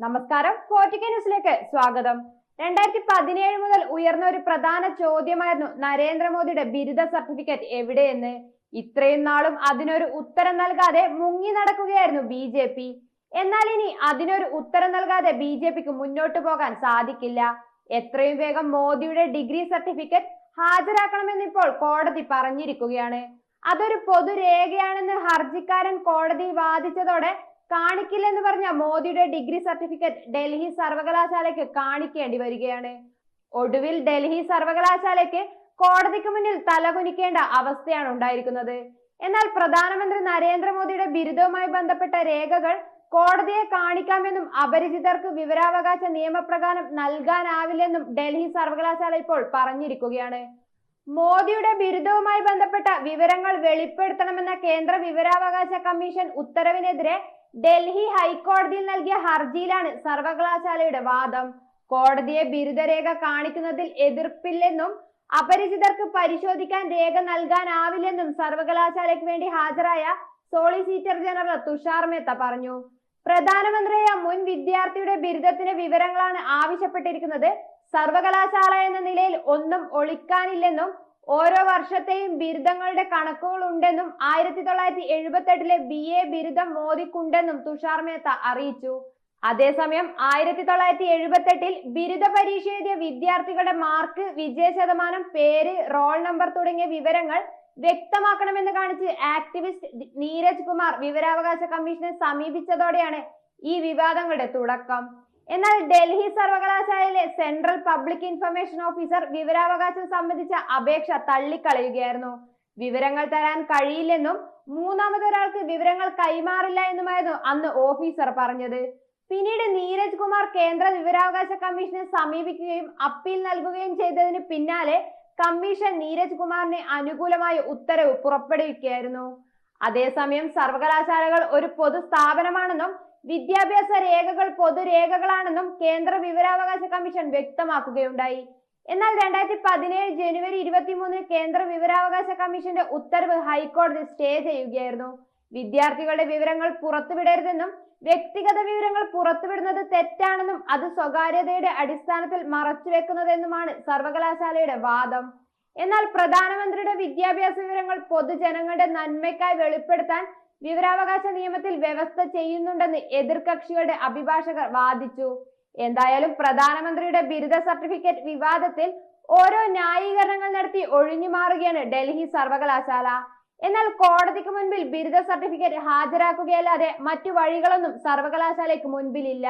K ന്യൂസിലേക്ക് സ്വാഗതം. രണ്ടായിരത്തി പതിനേഴ് മുതൽ ഉയർന്ന ഒരു പ്രധാന ചോദ്യമായിരുന്നു നരേന്ദ്രമോദിയുടെ ബിരുദ സർട്ടിഫിക്കറ്റ് എവിടെയെന്ന്. ഇത്രയും നാളും അതിനൊരു ഉത്തരം നൽകാതെ മുങ്ങി നടക്കുകയായിരുന്നു ബി ജെ പി. എന്നാൽ ഇനി അതിനൊരു ഉത്തരം നൽകാതെ ബി ജെ പിക്ക് മുന്നോട്ട് പോകാൻ സാധിക്കില്ല. എത്രയും വേഗം മോദിയുടെ ഡിഗ്രി സർട്ടിഫിക്കറ്റ് ഹാജരാക്കണമെന്നിപ്പോൾ കോടതി പറഞ്ഞിരിക്കുകയാണ്. അതൊരു പൊതുരേഖയാണെന്ന് ഹർജിക്കാരൻ കോടതിയിൽ വാദിച്ചതോടെ കാണിക്കില്ലെന്ന് പറഞ്ഞ മോദിയുടെ ഡിഗ്രി സർട്ടിഫിക്കറ്റ് ഡൽഹി സർവകലാശാലയ്ക്ക് കാണിക്കേണ്ടി വരികയാണ്. ഒടുവിൽ ഡൽഹി സർവകലാശാലയ്ക്ക് കോടതിക്ക് മുന്നിൽ തലകുനിക്കേണ്ട അവസ്ഥയാണ് ഉണ്ടായിരിക്കുന്നത്. എന്നാൽ പ്രധാനമന്ത്രി നരേന്ദ്രമോദിയുടെ ബിരുദവുമായി ബന്ധപ്പെട്ട രേഖകൾ കോടതിയെ കാണിക്കാമെന്നും അപരിചിതർക്ക് വിവരാവകാശ നിയമപ്രകാരം നൽകാനാവില്ലെന്നും ഡൽഹി സർവകലാശാല ഇപ്പോൾ പറഞ്ഞിരിക്കുകയാണ്. മോദിയുടെ ബിരുദവുമായി ബന്ധപ്പെട്ട വിവരങ്ങൾ വെളിപ്പെടുത്തണമെന്ന കേന്ദ്ര വിവരാവകാശ കമ്മീഷൻ ഉത്തരവിനെതിരെ ഡൽഹി ഹൈക്കോടതിയിൽ നൽകിയ ഹർജിയിലാണ് സർവകലാശാലയുടെ വാദം. കോടതിയെ ബിരുദരേഖ കാണിക്കുന്നതിൽ എതിർപ്പില്ലെന്നും അപരിചിതർക്ക് പരിശോധിക്കാൻ രേഖ നൽകാനാവില്ലെന്നും സർവകലാശാലയ്ക്ക് വേണ്ടി ഹാജരായ സോളിസിറ്റർ ജനറൽ തുഷാർ മേത്ത പറഞ്ഞു. പ്രധാനമന്ത്രിയായ മുൻ വിദ്യാർത്ഥിയുടെ ബിരുദത്തിന്റെ വിവരങ്ങളാണ് ആവശ്യപ്പെട്ടിരിക്കുന്നത്. സർവകലാശാല എന്ന നിലയിൽ ഒന്നും ഒളിക്കാനില്ലെന്നും ഓരോ വർഷത്തെയും ബിരുദങ്ങളുടെ കണക്കുകൾ ഉണ്ടെന്നും ആയിരത്തി തൊള്ളായിരത്തി എഴുപത്തി എട്ടിലെ ബി എ ബിരുദം മോദിക്കുണ്ടെന്നും തുഷാർ മേത്ത അറിയിച്ചു. അതേസമയം ആയിരത്തി തൊള്ളായിരത്തി എഴുപത്തി എട്ടിൽ ബിരുദ പരീക്ഷ എഴുതിയ വിദ്യാർത്ഥികളുടെ മാർക്ക് വിജയ ശതമാനം പേര് റോൾ നമ്പർ തുടങ്ങിയ വിവരങ്ങൾ വ്യക്തമാക്കണമെന്ന് കാണിച്ച് ആക്ടിവിസ്റ്റ് നീരജ് കുമാർ വിവരാവകാശ കമ്മീഷനെ സമീപിച്ചതോടെയാണ് ഈ വിവാദങ്ങളുടെ തുടക്കം. എന്നാൽ ഡൽഹി സർവകലാശാലയിലെ സെൻട്രൽ പബ്ലിക് ഇൻഫർമേഷൻ ഓഫീസർ വിവരാവകാശം സംബന്ധിച്ച അപേക്ഷ തള്ളിക്കളയുകയായിരുന്നു. വിവരങ്ങൾ തരാൻ കഴിയില്ലെന്നും മൂന്നാമതൊരാൾക്ക് വിവരങ്ങൾ കൈമാറില്ല എന്നുമായിരുന്നു അന്ന് ഓഫീസർ പറഞ്ഞത്. പിന്നീട് നീരജ് കുമാർ കേന്ദ്ര വിവരാവകാശ കമ്മീഷനെ സമീപിക്കുകയും അപ്പീൽ നൽകുകയും ചെയ്തതിന് പിന്നാലെ കമ്മീഷൻ നീരജ് കുമാറിന് അനുകൂലമായ ഉത്തരവ് പുറപ്പെടുവിക്കുകയായിരുന്നു. അതേസമയം സർവകലാശാലകൾ ഒരു പൊതു സ്ഥാപനമാണെന്നും വിദ്യാഭ്യാസ രേഖകൾ പൊതുരേഖകളാണെന്നും കേന്ദ്ര വിവരാവകാശ കമ്മീഷൻ വ്യക്തമാക്കുകയുണ്ടായി. എന്നാൽ രണ്ടായിരത്തി പതിനേഴ് ജനുവരി ഇരുപത്തിമൂന്നിന് കേന്ദ്ര വിവരാവകാശ കമ്മീഷന്റെ ഉത്തരവ് ഹൈക്കോടതി സ്റ്റേ ചെയ്യുകയായിരുന്നു. വിദ്യാർത്ഥികളുടെ വിവരങ്ങൾ പുറത്തുവിടരുതെന്നും വ്യക്തിഗത വിവരങ്ങൾ പുറത്തുവിടുന്നത് തെറ്റാണെന്നും അത് സ്വകാര്യതയുടെ അടിസ്ഥാനത്തിൽ മറച്ചുവെക്കുന്നതെന്നുമാണ് സർവകലാശാലയുടെ വാദം. എന്നാൽ പ്രധാനമന്ത്രിയുടെ വിദ്യാഭ്യാസ വിവരങ്ങൾ പൊതുജനങ്ങളുടെ നന്മയ്ക്കായി വെളിപ്പെടുത്താൻ വിവരാവകാശ നിയമത്തിൽ വ്യവസ്ഥ ചെയ്യുന്നുണ്ടെന്ന് എതിർകക്ഷികളുടെ അഭിഭാഷകർ വാദിച്ചു. എന്തായാലും പ്രധാനമന്ത്രിയുടെ ബിരുദ സർട്ടിഫിക്കറ്റ് വിവാദത്തിൽ ഓരോ ന്യായീകരണങ്ങൾ നടത്തി ഒഴിഞ്ഞു മാറുകയാണ് ഡൽഹി സർവകലാശാല. എന്നാൽ കോടതിക്ക് മുൻപിൽ ബിരുദ സർട്ടിഫിക്കറ്റ് ഹാജരാക്കുകയല്ലാതെ മറ്റു വഴികളൊന്നും സർവകലാശാലയ്ക്ക് മുൻപിലില്ല.